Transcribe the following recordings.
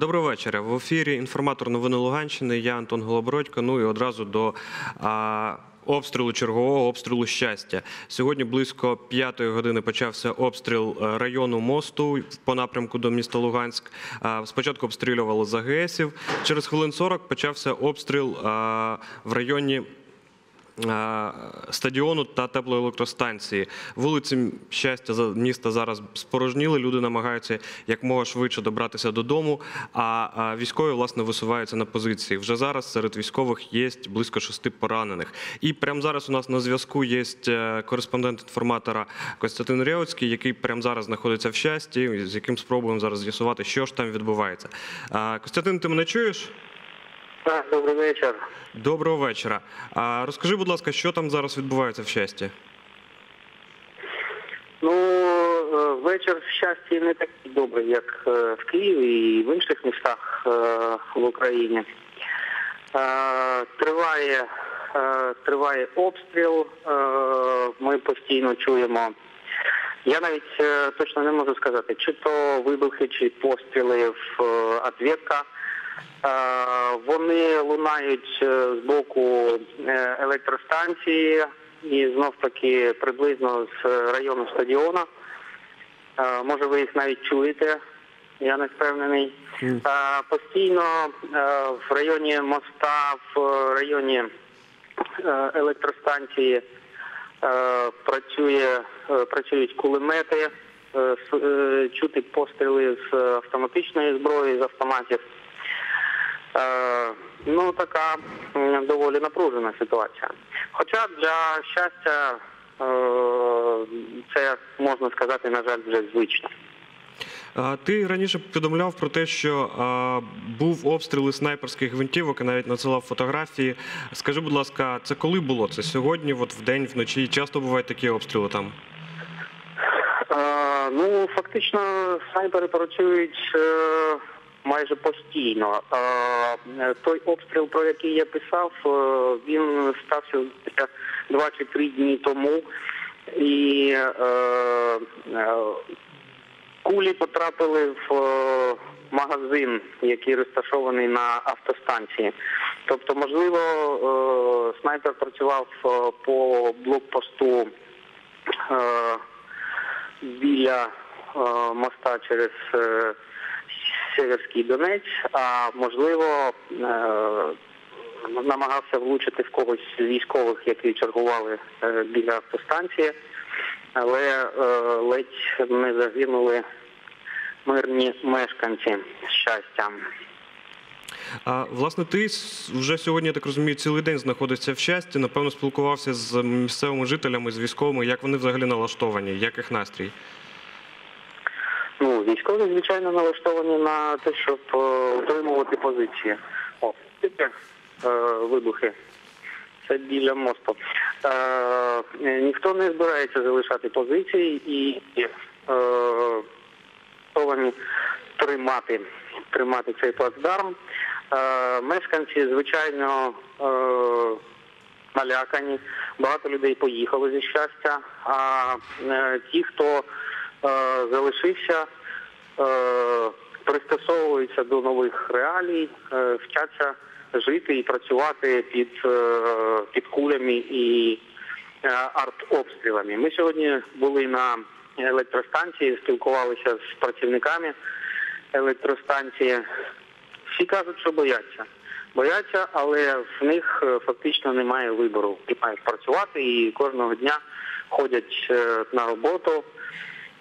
Доброго вечора. В ефірі інформатор новини Луганщини. Я Антон Голобородько. Ну і одразу до а, обстрілу чергового обстрілу щастя. Сьогодні близько п'ятої години почався обстріл е, району мосту по напрямку до міста Луганськ. А, Спочатку обстрілювали з АГСів. Через хвилин 40 почався обстріл а, в районі. Стадіону та теплоелектростанції. Вулиці щастя міста зараз спорожніли. Люди намагаються якмога швидше добратися додому. А військові власне висуваються на позиції. Вже зараз серед військових є близько шести поранених. І прямо зараз у нас на зв'язку є е, кореспондент інформатора Костянтин Реоцький, який прямо зараз знаходиться в щасті, з яким спробуємо зараз з'ясувати, що ж там відбувається. Костянтин, ти мене чуєш? Так, добрий вечір. Доброго вечора. А розкажи, будь ласка, що там зараз відбувається в щасті? Ну, е, вечір в щасті не такий добрий, як е, в Києві і в інших містах е, в Україні. Триває, триває обстріл, ми постійно чуємо. Я навіть точно не можу сказати, чи то вибухи, чи постріли в ответка. Е, Вони лунають е, з боку е, електростанції і знов таки приблизно з району стадіона. Е, Може ви їх навіть чуєте, я не впевнений. Е, Постійно е, в районі моста, в районі е, електростанції е, працює, е, працюють кулемети, е, е, чути постріли з автоматичної зброї, з автоматів. Е, Ну, така доволі напружена ситуація. Хоча для щастя е, це можна сказати, на жаль, вже звично. Ти раніше повідомляв про те, що а, був обстріл із снайперських гвинтівок і навіть надсилав фотографії. Скажи, будь ласка, це коли було? Це сьогодні, от вдень, вночі? Часто бувають такі обстріли там? Е, ну, фактично, снайпери працюють майже постійно. Е, той обстріл, про який я писав, е, він стався два чи три дні тому. І е, кулі потрапили в магазин, який розташований на автостанції. Тобто, можливо, снайпер працював по блокпосту. Біля моста через Северський Донець, а можливо е, намагався влучити в когось з військових, які чергували е, біля автостанції, але е, ледь не загинули мирні мешканці щастя. А, власне, ти вже сьогодні, я так розумію, цілий день знаходишся в щасті. Напевно, спілкувався з місцевими жителями, з військовими. Як вони взагалі налаштовані? Як їх настрій? Ну, військові, звичайно, налаштовані на те, щоб е, утримувати позиції. О, тепер е, вибухи. Це біля мосту. Е, ніхто не збирається залишати позиції і е, тримати, тримати цей плацдарм. Е, мешканці, звичайно, е, налякані. Багато людей поїхало зі щастя. А е, ті, хто залишився, е, пристосовуються до нових реалій, е, вчаться жити і працювати під, е, під кулями і е, артобстрілами. Ми сьогодні були на електростанції, спілкувалися з працівниками електростанції. Всі кажуть, що бояться. Бояться, але в них е, фактично немає вибору. І мають працювати і кожного дня ходять е, на роботу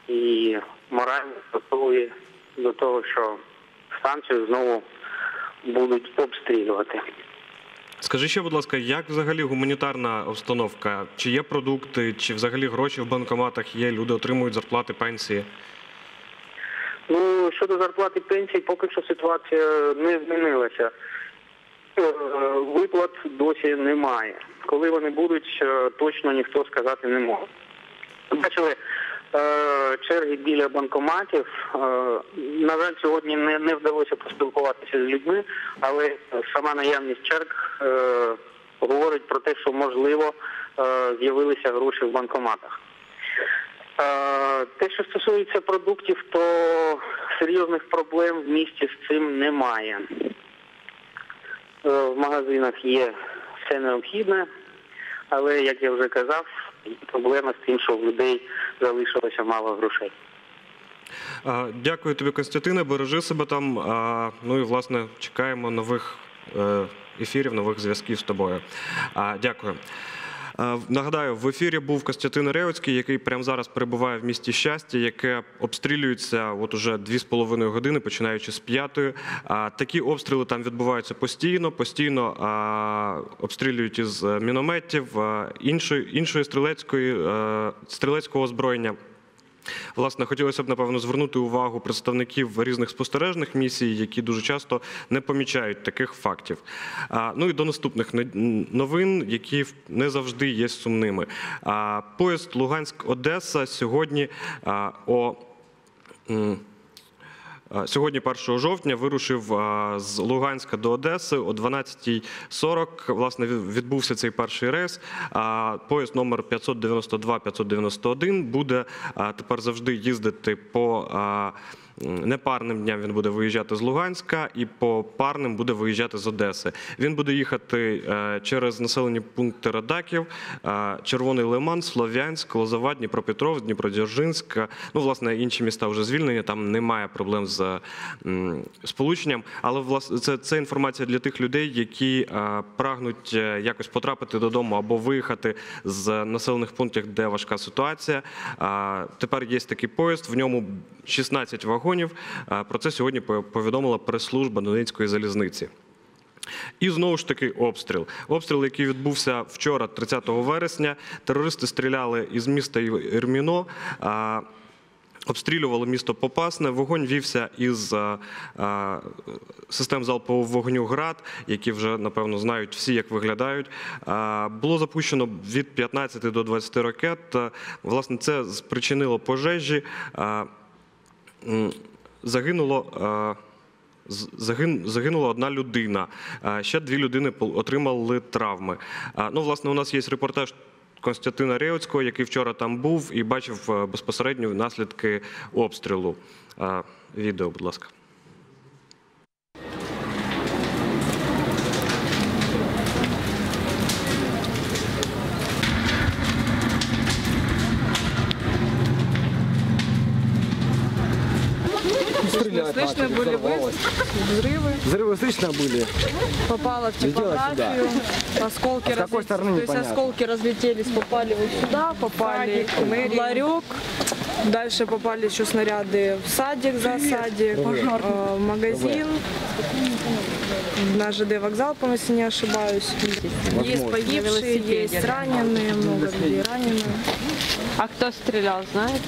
і морально готові до того, що станцію знову будуть обстрілювати. Скажи ще, будь ласка, як взагалі гуманітарна обстановка? Чи є продукти, чи взагалі гроші в банкоматах є? Люди отримують зарплати, пенсії? Ну, щодо зарплати пенсій, поки що ситуація не змінилася. Е, Виплат досі немає. Коли вони будуть, е, точно ніхто сказати не може. Бачили черги біля банкоматів. Е, На жаль, сьогодні не, вдалося поспілкуватися з людьми, але сама наявність черг е, говорить про те, що можливо е, з'явилися гроші в банкоматах. Е, Те, що стосується продуктів, то серйозних проблем в місті з цим немає. Е, В магазинах є все необхідне, але, як я вже казав, проблема з тим, що в людей залишилося мало грошей. Дякую тобі, Костянтине. Бережи себе там. Ну і власне чекаємо нових е, ефірів, нових зв'язків з тобою. Дякую. А, Нагадаю, в ефірі був Костянтин Реоцький, який прямо зараз перебуває в місті щастя, яке обстрілюється от уже дві з половиною години, починаючи з п'ятої. Такі обстріли там відбуваються постійно. Постійно обстрілюють із е, мінометів, іншої, іншої стрілецької е, стрілецького озброєння. Власне, хотілося б напевно звернути увагу представників різних спостережних місій, які дуже часто не помічають таких фактів. Ну і до наступних новин, які не завжди є сумними. Поїзд Луганськ-Одеса сьогодні о. А, Сьогодні, 1 жовтня, вирушив з Луганська до Одеси о 12.40. Власне, від- відбувся цей перший рейс. А, Поїзд номер 592-591 буде тепер завжди їздити по непарним дням. Він буде виїжджати з Луганська і по парним буде виїжджати з Одеси. Він буде їхати е, через населені пункти Радаків, е, Червоний Лиман, Слов'янськ, Лозова, Дніпропетровськ, Дніпродзержинськ. Ну, власне, інші міста вже звільнені. Там немає проблем з сполученням. Але власне це, це інформація для тих людей, які е, прагнуть якось потрапити додому або виїхати з населених пунктів, де важка ситуація. Тепер є такий поїзд, в ньому 16 вагонів. А, Про це сьогодні повідомила прес-служба Донецької залізниці. І знову ж таки обстріл. Обстріл, який відбувся вчора, 30 вересня. Терористи стріляли із міста Ірміно. Обстрілювали місто Попасне. Вогонь вівся із систем залпового вогню ГРАД, які вже напевно знають всі, як виглядають. Було запущено від 15 до 20 ракет. Власне, це спричинило пожежі. А, загинуло. загин- Загинула одна людина. Ще дві людини отримали травми. Ну, власне, у нас є репортаж Константина Реоцького, який вчора там був і бачив е, безпосередньо наслідки обстрілу. Відео, будь ласка. Стрелять Слышно начали, были взорвалось. взрывы, Взрывы слышно были. попало в типографию, осколки, А с какой стороны, то есть осколки разлетелись, попали вот сюда, попали в ларек, дальше попали еще снаряды в садик за садик, э, в магазин, на ЖД вокзал, по-моему, если не ошибаюсь. Есть погибшие, есть раненые, много людей ранены. А кто стрелял, знает?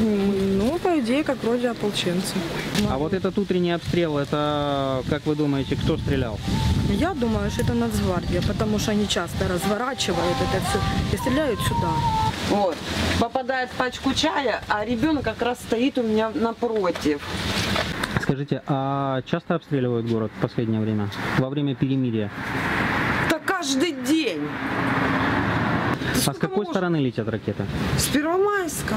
Ну, по идее, как вроде ополченцы. А вот этот утренний обстрел, это, как вы думаете, кто стрелял? Я думаю, что это Нацгвардия, потому что они часто разворачивают это все и стреляют сюда. Вот. Попадает в пачку чая, а ребенок как раз стоит у меня напротив. Скажите, а часто обстреливают город в последнее время? Во время перемирия? Да каждый день. А с какой стороны летят ракеты? С Первомайска.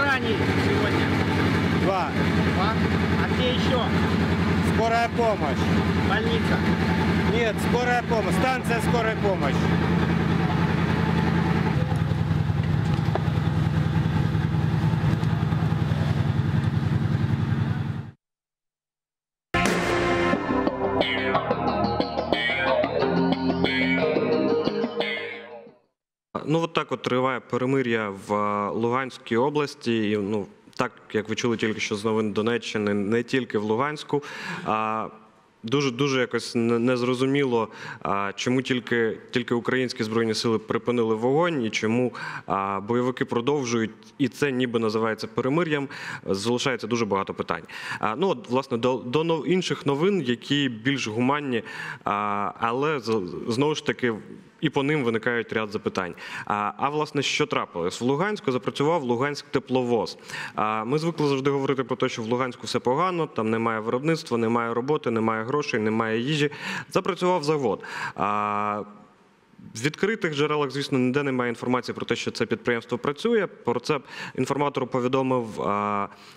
много сегодня? Два. Два? А где еще? Скорая помощь. Больница. Нет, скорая помощь. Станция скорой помощи. Ну, от так от триває перемир'я в е, Луганській області. І, ну, так, як ви чули тільки що з новин Донеччини, не тільки в Луганську. А Дуже дуже якось незрозуміло, чому тільки, тільки українські збройні сили припинили вогонь, і чому бойовики продовжують, і це ніби називається перемир'ям. Залишається дуже багато питань. Ну от власне до, до інших новин, які більш гуманні, але знову ж таки. І по ним виникають ряд запитань. А, а власне, що трапилось? В Луганську запрацював Луганськ тепловоз. А, ми звикли завжди говорити про те, що в Луганську все погано, там немає виробництва, немає роботи, немає грошей, немає їжі. Запрацював завод. А, в відкритих джерелах, звісно, ніде немає інформації про те, що це підприємство працює. Про це інформатору повідомив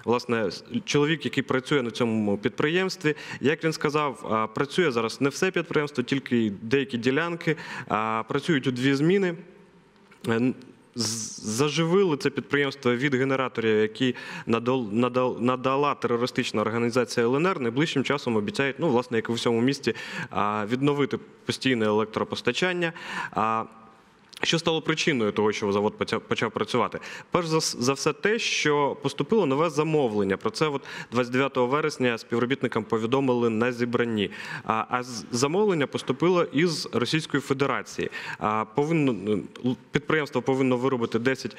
власне чоловік, який працює на цьому підприємстві. Як він сказав, працює зараз не все підприємство, тільки деякі ділянки. Працюють у дві зміни. Заживили це підприємство від генераторів, які надал- надал- надала терористична організація ЛНР. Найближчим часом обіцяють, ну, власне, як і в усьому місті, відновити постійне електропостачання. Що стало причиною того, що завод почав, працювати? Перш за, все те, що поступило нове замовлення. Про це от 29 вересня співробітникам повідомили на зібранні. А, замовлення поступило із Російської Федерації. Повинно, підприємство повинно виробити 10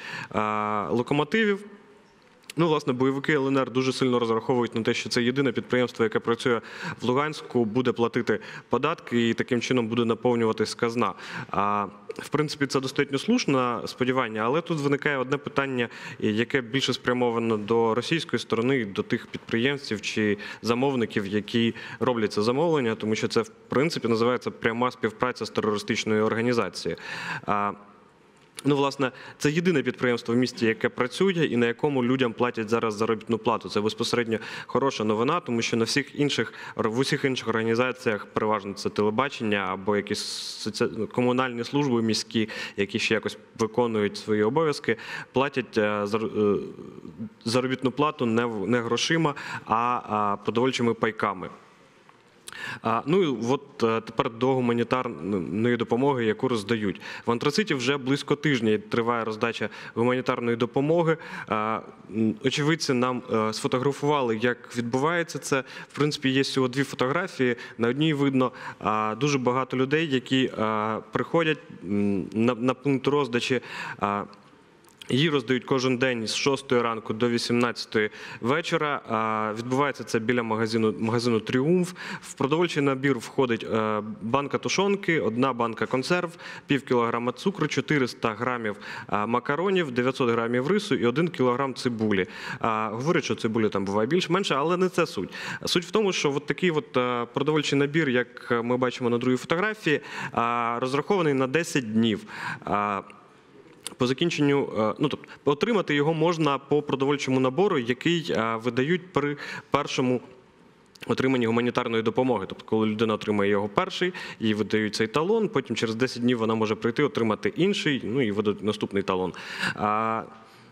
локомотивів. Ну, власне, бойовики ЛНР дуже сильно розраховують на те, що це єдине підприємство, яке працює в Луганську, буде платити податки і таким чином буде наповнюватись казна. А в принципі, це достатньо слушне сподівання, але тут виникає одне питання, яке більше спрямовано до російської сторони, до тих підприємців чи замовників, які роблять це замовлення, тому що це в принципі називається пряма співпраця з терористичною організацією. Ну, власне, це єдине підприємство в місті, яке працює і на якому людям платять зараз заробітну плату. Це безпосередньо хороша новина, тому що на всіх інших в усіх інших організаціях, переважно це телебачення або якісь соці... комунальні служби міські, які ще якось виконують свої обов'язки, платять е, е, заробітну плату не грошима, а продовольчими пайками. Ну і от е, тепер до гуманітарної допомоги, яку роздають. В антрациті вже близько тижня триває роздача гуманітарної допомоги. Очевидці нам е, сфотографували, як відбувається це. В принципі, є всього дві фотографії. На одній видно дуже багато людей, які приходять на пункт роздачі. Її роздають кожен день з 6 ранку до 18 вечора. Відбувається це біля магазину магазину Тріумф. В продовольчий набір входить е, банка тушонки, одна банка консерв, пів кілограма цукру, 400 грамів е, макаронів, 900 грамів рису і 1 кілограм цибулі. Говорять, що цибулі там буває більше-менше, але не це суть. Суть в тому, що от такий от е, продовольчий набір, як ми бачимо на другій фотографії, розрахований на 10 днів. По закінченню, е, ну тобто отримати його можна по продовольчому набору, який е, видають при першому. Отриманні гуманітарної допомоги, тобто, коли людина отримає його перший, їй видають цей талон. Потім через 10 днів вона може прийти, отримати інший, ну і видають наступний талон.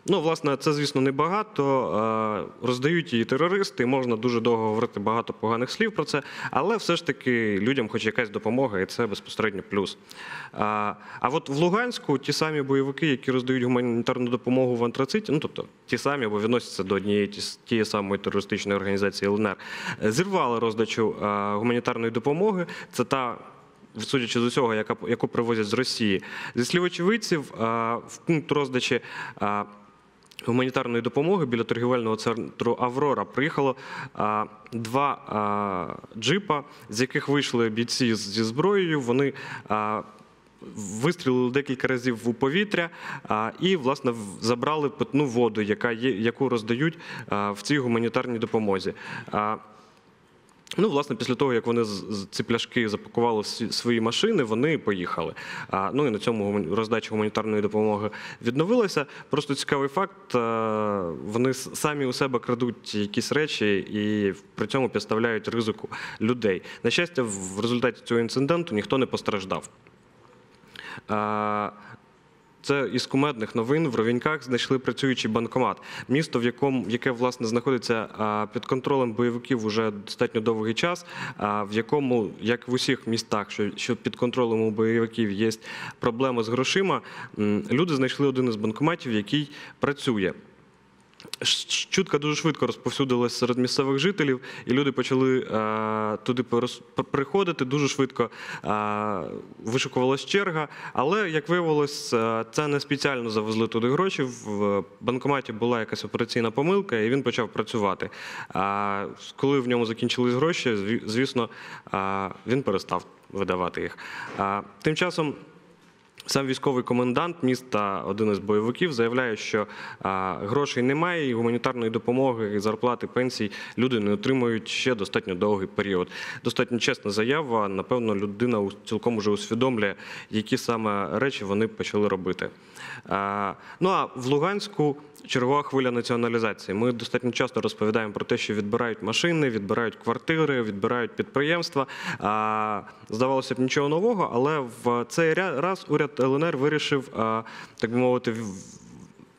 Ну, власне, це, звісно, небагато. Роздають її терористи. Можна дуже довго говорити багато поганих слів про це, але все ж таки людям хоч якась допомога, і це безпосередньо плюс. А, от в Луганську ті самі бойовики, які роздають гуманітарну допомогу в антрациті, ну тобто ті самі або відносяться до однієї тієї самої терористичної організації ЛНР, зірвали роздачу гуманітарної допомоги. Це та. Судячи з усього, яку привозять з Росії, зі слів очевидців, в пункт роздачі гуманітарної допомоги біля торгівельного центру Аврора приїхало два джипа, з яких вийшли бійці зі зброєю. Вони вистрілили декілька разів у повітря і, власне, забрали питну воду, яка є, яку роздають в цій гуманітарній допомозі. А, Ну, власне, після того, як вони ці пляшки запакували в свої машини, вони поїхали. Ну і на цьому роздача гуманітарної допомоги відновилася. Просто цікавий факт: вони самі у себе крадуть якісь речі і при цьому підставляють ризику людей. На щастя, в результаті цього інциденту ніхто не постраждав. Це із кумедних новин в Ровіньках знайшли працюючий банкомат. Місто, в якому яке власне знаходиться під контролем бойовиків уже достатньо довгий час. В якому, як в усіх містах, що, що під контролем у бойовиків є проблеми з грошима, люди знайшли один із банкоматів, який працює. Чутка дуже швидко розповсюдилась серед місцевих жителів, і люди почали е, туди приходити. Дуже швидко е, вишикувалась черга. Але як виявилось, е, це не спеціально завезли туди гроші. В банкоматі була якась операційна помилка, і він почав працювати. А коли в ньому закінчились гроші, звісно, е, він перестав видавати їх. А, Тим часом. Сам військовий комендант міста, один із бойовиків, заявляє, що грошей немає, і гуманітарної допомоги, і зарплати, пенсій люди не отримують ще достатньо довгий період. Достатньо чесна заява. Напевно, людина цілком уже усвідомлює, які саме речі вони почали робити. А, ну а в Луганську чергова хвиля націоналізації. Ми достатньо часто розповідаємо про те, що відбирають машини, відбирають квартири, відбирають підприємства. Здавалося б, нічого нового, але в цей раз уряд ЛНР вирішив, так би мовити,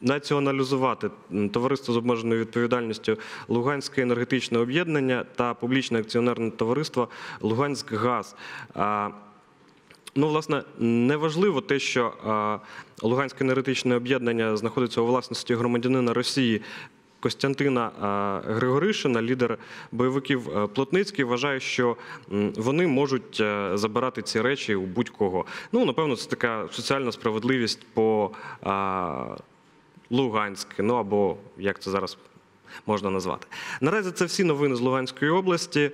націоналізувати товариство з обмеженою відповідальністю Луганське енергетичне об'єднання та публічне акціонерне товариство Луганськгаз. Ну, власне, неважливо те, що Луганське енергетичне об'єднання знаходиться у власності громадянина Росії. Костянтина Григоришина, лідер бойовиків Плотницький, вважає, що вони можуть е, забирати ці речі у будь-кого. Ну, напевно, це така соціальна справедливість по Луганськи, ну або як це зараз можна назвати. Наразі це всі новини з Луганської області.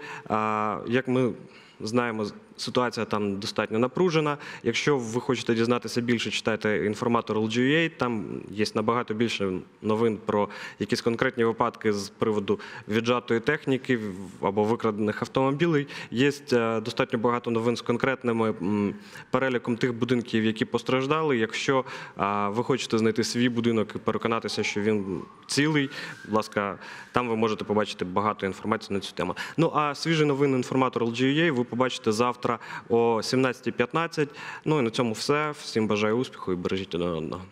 Як ми знаємо, ситуація там достатньо напружена. Якщо ви хочете дізнатися більше, читайте інформатор LGA. Там є набагато більше новин про якісь конкретні випадки з приводу віджатої техніки або викрадених автомобілей. Є е, достатньо багато новин з конкретними переліком тих будинків, які постраждали. Якщо ви хочете знайти свій будинок і переконатися, що він цілий, будь ласка, там ви можете побачити багато інформації на цю тему. Ну а свіжий новин інформатор LGA ви побачите завтра о 17.15. Ну і на цьому все. Всім бажаю успіху і бережіть один одного.